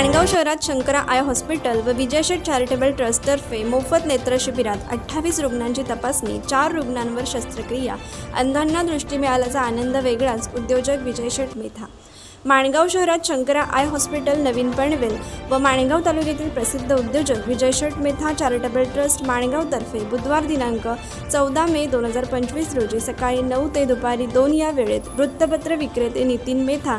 आणगाव शहरात Shankara eye hospital व विजयशेठ charitable ट्रस्टतर्फे मोफत नेत्र शिबिरात अठ्ठावीस रुग्णांची तपासणी चार रुग्णांवर शस्त्रक्रिया अंधांना दृष्टी मिळाल्याचा आनंद वेगळाच उद्योजक विजयशेठ मेथा माणगाव शहरात शंकरा आय हॉस्पिटल नवीन पनवेल व माणगाव तालुक्यातील प्रसिद्ध उद्योजक विजयशेठ मेथा चॅरिटेबल ट्रस्ट माणगावतर्फे बुधवार दिनांक चौदा मे दोन हजार पंचवीस रोजी सकाळी नऊ ते दुपारी दोन या वेळेत वृत्तपत्र विक्रेते नितीन मेथा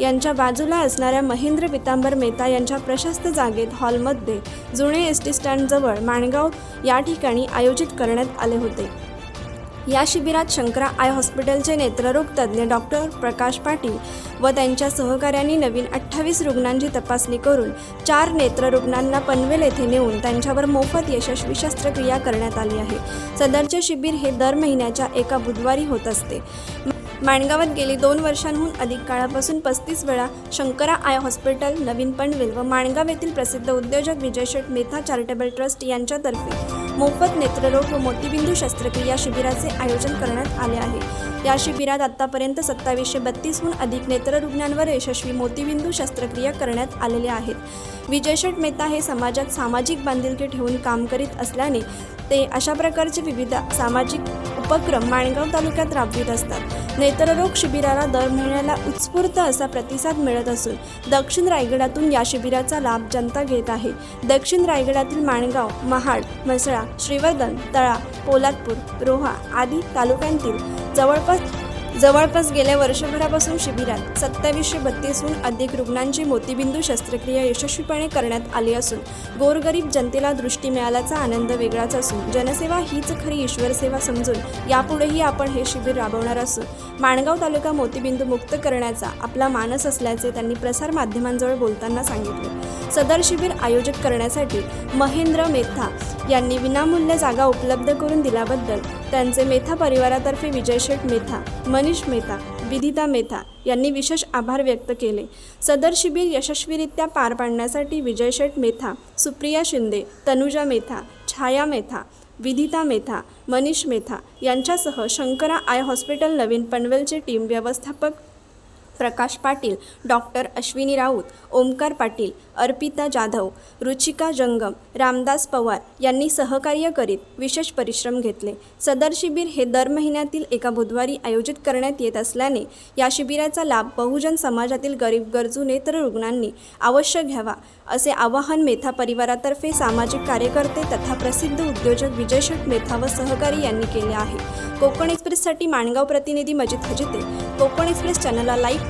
यांच्या बाजूला असणाऱ्या महेंद्र पितांबर मेहता यांच्या प्रशस्त जागेत हॉलमध्ये जुने एस टी स्टँडजवळ माणगाव या ठिकाणी आयोजित करण्यात आले होते. या शिबिरात शंकरा आय हॉस्पिटलचे नेत्ररोग तज्ज्ञ डॉक्टर प्रकाश पाटील व त्यांच्या सहकाऱ्यांनी नवीन अठ्ठावीस रुग्णांची तपासणी करून चार नेत्ररुग्णांना पनवेल येथे नेऊन त्यांच्यावर मोफत यशस्वी शस्त्रक्रिया करण्यात आली आहे. सदरचे शिबिर हे दर महिन्याच्या एका बुधवारी होत असते. माणगावात गेली दोन वर्षांहून अधिक काळापासून पस्तीस वेळा शंकरा आय हॉस्पिटल नवीन पनवेल व माणगाव येथील प्रसिद्ध उद्योजक विजय शेठ मेथा चॅरिटेबल ट्रस्ट यांच्यातर्फे मोफत नेत्ररोग व मोतीबिंदू शस्त्रक्रिया शिबिराचे आयोजन करण्यात आले आहे. या शिबिरात आतापर्यंत सत्तावीसशे बत्तीसहून अधिक नेत्ररुग्णांवर यशस्वी मोतीबिंदू शस्त्रक्रिया करण्यात आलेल्या आहेत. विजयशेठ मेहता हे समाजात सामाजिक बांधिलकी ठेवून काम करीत असल्याने ते अशा प्रकारचे विविध सामाजिक उपक्रम माणगाव तालुक्यात राबवित असतात. नेत्ररोग शिबिराला दर महिन्याला उत्स्फूर्त असा प्रतिसाद मिळत असून दक्षिण रायगडातून या शिबिराचा लाभ जनता घेत आहे. दक्षिण रायगडातील माणगाव महाड म्हसळा श्रीवर्धन तळा पोलादपूर रोहा आदी तालुक्यांतील जवळपास जवळपास गेल्या वर्षभरापासून शिबिरात सत्तावीसशे बत्तीसहून अधिक रुग्णांची मोतीबिंदू शस्त्रक्रिया यशस्वीपणे करण्यात आली असून गोरगरीब जनतेला दृष्टी मिळाल्याचा आनंद वेगळाच असून जनसेवा हीच खरी ईश्वरसेवा समजून यापुढेही आपण हे शिबिर राबवणार असून माणगाव तालुका मोतीबिंदू मुक्त करण्याचा आपला मानस असल्याचे त्यांनी प्रसार माध्यमांजवळ बोलताना सांगितले. सदर शिबिर आयोजित करण्यासाठी महेंद्र मेथा यांनी विनामूल्य जागा उपलब्ध करून दिल्याबद्दल त्यांचे मेथा परिवारातर्फे विजय शेठ मेथा मनीष मेहता विदिता मेथा यांनी विशेष आभार व्यक्त केले. सदर शिबिर यशस्वीरित्या पार पाडण्यासाठी विजय शेठ मेथा सुप्रिया शिंदे तनुजा मेथा छाया मेथा विदिता मेथा मनीष मेथा यांच्यासह शंकरा आय हॉस्पिटल नवीन पनवेलचे टीम व्यवस्थापक प्रकाश पाटील डॉक्टर अश्विनी राऊत ओमकार पाटील अर्पिता जाधव रुचिका जंगम रामदास पवार यांनी सहकार्य करीत विशेष परिश्रम घेतले. सदर शिबिर हे दर महिन्यातील एका बुधवारी आयोजित करण्यात येत असल्याने या शिबिराचा लाभ बहुजन समाजातील गरीब गरजू नेत्र रुग्णांनी अवश्य घ्यावा असे आवाहन मेथा परिवारातर्फे सामाजिक कार्यकर्ते तथा प्रसिद्ध उद्योजक विजय शेठ मेथा व सहकारी यांनी केले आहे. कोकण एक्सप्रेससाठी माणगाव प्रतिनिधी मजिद हजिते. कोकण एक्सप्रेस चॅनलला लाईक